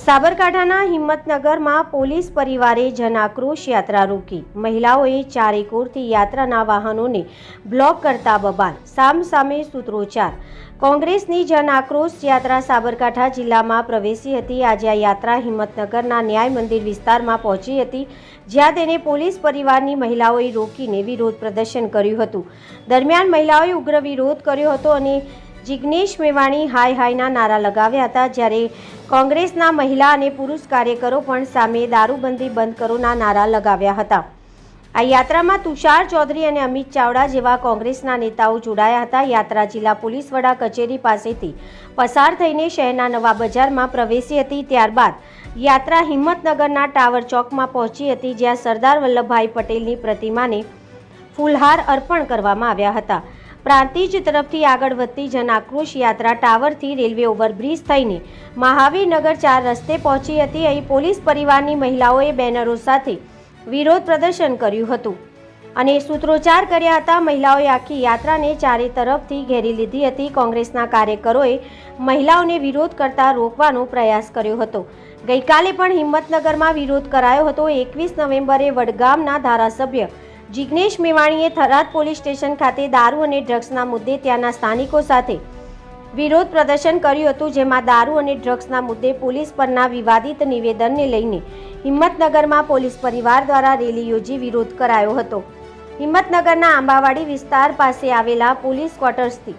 સાબરકાંઠાના હિંમતનગરમાં પોલીસ પરિવારે જનાક્રોશ યાત્રા રોકી. મહિલાઓએ ચારેકોરથી યાત્રાના વાહનોને બ્લોક કરતા બબાલ. સામસામે સૂત્રોચ્ચાર. કોંગ્રેસની જનાક્રોશ યાત્રા સાબરકાંઠા જિલ્લામાં પ્રવેશી હતી. આજે આ યાત્રા હિંમતનગરના ન્યાય મંદિર વિસ્તારમાં પહોંચી હતી, જ્યાં તેને પોલીસ પરિવારની મહિલાઓએ રોકીને વિરોધ પ્રદર્શન કર્યું હતું. દરમિયાન મહિલાઓએ ઉગ્ર વિરોધ કર્યો હતો અને જિગ્નેશ મેવાણી હાય હાયના નારા લગાવ્યા હતા જ્યારે કોંગ્રેસના મહિલા અને પુરુષ કાર્યકરો પણ સામે દારૂબંધી બંધ કરોના નારા લગાવ્યા હતા. આ યાત્રામાં તુષાર ચૌધરી અને અમિત ચાવડા જેવા કોંગ્રેસના નેતાઓ જોડાયા હતા. યાત્રા જિલ્લા પોલીસ વડા કચેરી પાસેથી પસાર થઈને શહેરના નવા બજારમાં પ્રવેશી હતી. ત્યારબાદ યાત્રા હિંમતનગરના ટાવર ચોકમાં પહોંચી હતી, જ્યાં સરદાર વલ્લભભાઈ પટેલની પ્રતિમાને ફૂલહાર અર્પણ કરવામાં આવ્યા હતા. પ્રાંતિજ તરફથી આગળ વધતી જન આક્રોશ યાત્રા ટાવરથી રેલવે ઓવરબ્રિજ થઈને મહાવીરનગર ચાર રસ્તે પહોંચી હતી. અહીં પોલીસ પરિવારની મહિલાઓએ બેનરો સાથે વિરોધ પ્રદર્શન કર્યું હતું અને સૂત્રોચ્ચાર કર્યા હતા. મહિલાઓએ આખી યાત્રાને ચારે તરફથી ઘેરી લીધી હતી. કોંગ્રેસના કાર્યકરોએ મહિલાઓને વિરોધ કરતા રોકવાનો પ્રયાસ કર્યો હતો. ગઈકાલે પણ હિંમતનગરમાં વિરોધ કરાયો હતો. એકવીસ નવેમ્બરે વડગામના ધારાસભ્ય જિગ્નેશ મેવાણીએ થરાદ પોલીસ સ્ટેશન ખાતે દારૂ અને ડ્રગ્સના મુદ્દે ત્યાંના સ્થાનિકો સાથે વિરોધ પ્રદર્શન કર્યું હતું, જેમાં દારૂ અને ડ્રગ્સના મુદ્દે પોલીસ પરના વિવાદિત નિવેદનને લઈને હિંમતનગરમાં પોલીસ પરિવાર દ્વારા રેલી યોજી વિરોધ કરાયો હતો. હિંમતનગરના આંબાવાડી વિસ્તાર પાસે આવેલા પોલીસ ક્વાર્ટર્સથી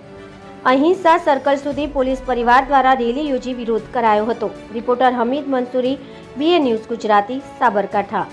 અહિંસા સર્કલ સુધી પોલીસ પરિવાર દ્વારા રેલી યોજી વિરોધ કરાયો હતો. Reporter Hamid Mansuri BA news Gujarati, Sabarkantha.